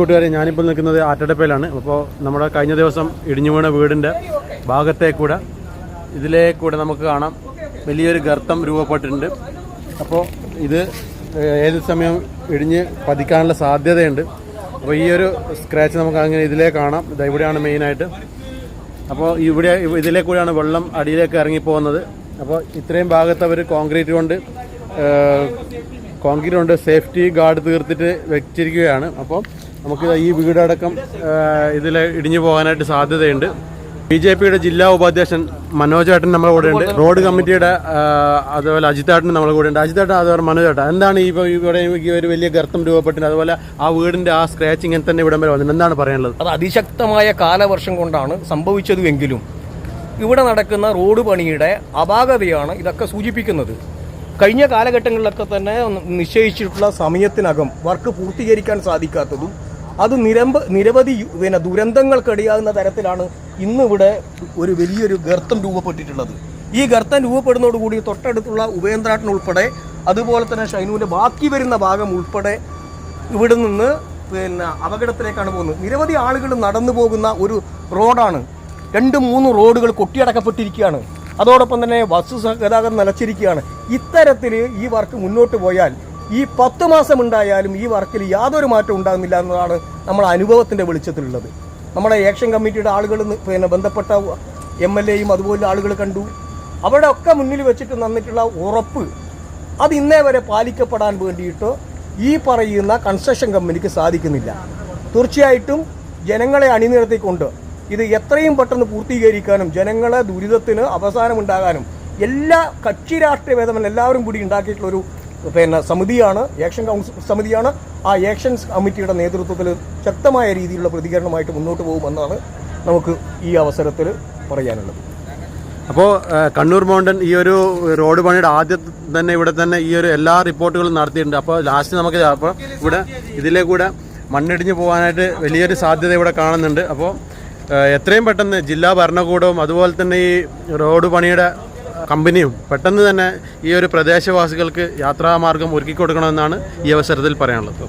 കൂട്ടുകാരെ ഞാനിപ്പോൾ നിൽക്കുന്നത് ആറ്റടപ്പയിലാണ്. അപ്പോൾ നമ്മുടെ കഴിഞ്ഞ ദിവസം ഇടിഞ്ഞു വീണ വീടിന്റെ ഭാഗത്തെ കൂടെ ഇതിലേ കൂടെ നമുക്ക് കാണാം. വലിയൊരു ഗർത്തം രൂപപ്പെട്ടിട്ടുണ്ട്. അപ്പോൾ ഇത് ഏത് സമയം ഇടിഞ്ഞ് പതിക്കാനുള്ള സാധ്യതയുണ്ട്. അപ്പോൾ ഈ ഒരു സ്ക്രാച്ച് നമുക്ക് അങ്ങനെ ഇതിലേ കാണാം. ഇത് ഇവിടെയാണ് മെയിനായിട്ട് അപ്പോൾ ഇവിടെ ഇതിലേ കൂടെയാണ് വെള്ളം അടിയിലേക്ക് ഇറങ്ങിപ്പോകുന്നത്. അപ്പോൾ ഇത്രയും ഭാഗത്ത് അവർ കോൺക്രീറ്റ് കൊണ്ട് കോൺക്രീറ്റ് കൊണ്ട് സേഫ്റ്റി ഗാർഡ് തീർത്തിട്ട് വെച്ചിരിക്കുകയാണ്. അപ്പോൾ നമുക്ക് ഈ വീടടക്കം ഇതിൽ ഇടിഞ്ഞു പോകാനായിട്ട് സാധ്യതയുണ്ട്. ബി ജെ പിയുടെ ജില്ലാ ഉപാധ്യക്ഷൻ മനോജ് ഏട്ടൻ നമ്മുടെ കൂടെ ഉണ്ട് റോഡ് കമ്മിറ്റിയുടെ അതുപോലെ അജിത് ഏട്ടൻ നമ്മുടെ കൂടെ ഉണ്ട് അജിത് ഏട്ടൻ അതുപോലെ മനോജ് ഏട്ടൻ എന്താണ് ഈ ഇവിടെ ഒരു വലിയ ഗർത്തം രൂപപ്പെട്ടിട്ട് അതുപോലെ ആ വീടിന്റെ ആ സ്ക്രാച്ച് ഇങ്ങനെ തന്നെ ഇവിടം വരെ വന്നിട്ട് എന്താണ് പറയാനുള്ളത്? അത് അതിശക്തമായ കാലവർഷം കൊണ്ടാണ് സംഭവിച്ചതുവെങ്കിലും ഇവിടെ നടക്കുന്ന റോഡ് പണിയുടെ അപാകതയാണ് ഇതൊക്കെ സൂചിപ്പിക്കുന്നത്. കഴിഞ്ഞ കാലഘട്ടങ്ങളിലൊക്കെ തന്നെ നിശ്ചയിച്ചിട്ടുള്ള സമയത്തിനകം വർക്ക് പൂർത്തീകരിക്കാൻ സാധിക്കാത്തതും അത് നിരമ്പ നിരവധി പിന്നെ ദുരന്തങ്ങൾക്കിടയാകുന്ന തരത്തിലാണ് ഇന്നിവിടെ ഒരു വലിയൊരു ഗർത്തം രൂപപ്പെട്ടിട്ടുള്ളത്. ഈ ഗർത്തം രൂപപ്പെടുന്നതോടുകൂടി തൊട്ടടുത്തുള്ള ഉപേന്ദ്രാട്ടൻ ഉൾപ്പെടെ അതുപോലെ തന്നെ ഷൈനുവിന്റെ ബാക്കി വരുന്ന ഭാഗം ഉൾപ്പെടെ ഇവിടെ നിന്ന് പിന്നെ അപകടത്തിലേക്കാണ് പോകുന്നത്. നിരവധി ആളുകൾ നടന്നു പോകുന്ന ഒരു റോഡാണ്. രണ്ട് മൂന്ന് റോഡുകൾ കൊട്ടിയടക്കപ്പെട്ടിരിക്കുകയാണ്. അതോടൊപ്പം തന്നെ ബസ് ഗതാഗതം നിലച്ചിരിക്കുകയാണ് ഇത്തരത്തിൽ ഈ വർക്ക് മുന്നോട്ട് പോയാൽ ഈ പത്ത് മാസം ഉണ്ടായാലും ഈ വർക്കിൽ യാതൊരു മാറ്റം ഉണ്ടാകുന്നില്ല എന്നതാണ് നമ്മുടെ അനുഭവത്തിന്റെ വെളിച്ചത്തിലുള്ളത്. നമ്മുടെ ഏക്ഷൻ കമ്മിറ്റിയുടെ ആളുകൾ പിന്നെ ബന്ധപ്പെട്ട എം എൽ എയും അതുപോലെ ആളുകൾ കണ്ടു. അവിടെ ഒക്കെ മുന്നിൽ വെച്ചിട്ട് നന്നിട്ടുള്ള ഉറപ്പ് അത് ഇന്നേ വരെ പാലിക്കപ്പെടാൻ വേണ്ടിയിട്ട് ഈ പറയുന്ന കൺസ്ട്രക്ഷൻ കമ്പനിക്ക് സാധിക്കുന്നില്ല. തീർച്ചയായിട്ടും ജനങ്ങളെ അണിനിരത്തിക്കൊണ്ട് ഇത് എത്രയും പെട്ടെന്ന് പൂർത്തീകരിക്കാനും ജനങ്ങളെ ദുരിതത്തിന് അവസാനമുണ്ടാകാനും എല്ലാ കക്ഷി രാഷ്ട്രീയ ഭേദമല്ല എല്ലാവരും കൂടി ഉണ്ടാക്കിയിട്ടുള്ള ഒരു പിന്നെ സമിതിയാണ് ഏക്ഷൻ കൗൺസിൽ സമിതിയാണ്. ആ ഏക്ഷൻ കമ്മിറ്റിയുടെ നേതൃത്വത്തിൽ ശക്തമായ രീതിയിലുള്ള പ്രതികരണമായിട്ട് മുന്നോട്ട് പോകുമെന്നാണ് നമുക്ക് ഈ അവസരത്തിൽ പറയാനുള്ളത്. അപ്പോൾ കണ്ണൂർ മൗണ്ടൻ ഈ ഒരു റോഡ് പണിയുടെ ആദ്യം തന്നെ ഇവിടെ തന്നെ ഈ ഒരു എല്ലാ റിപ്പോർട്ടുകളും നടത്തിയിട്ടുണ്ട്. അപ്പോൾ ലാസ്റ്റ് നമുക്ക് അപ്പോൾ ഇവിടെ ഇതിലെ കൂടെ മണ്ണിടിഞ്ഞ് പോകാനായിട്ട് വലിയൊരു സാധ്യത ഇവിടെ കാണുന്നുണ്ട്. അപ്പോൾ എത്രയും പെട്ടെന്ന് ജില്ലാ ഭരണകൂടവും അതുപോലെ തന്നെ ഈ റോഡ് പണിയുടെ കമ്പനിയും പെട്ടെന്ന് തന്നെ ഈ ഒരു പ്രദേശവാസികൾക്ക് യാത്രാമാർഗം ഒരുക്കി കൊടുക്കണമെന്നാണ് ഈ അവസരത്തിൽ പറയാനുള്ളത്.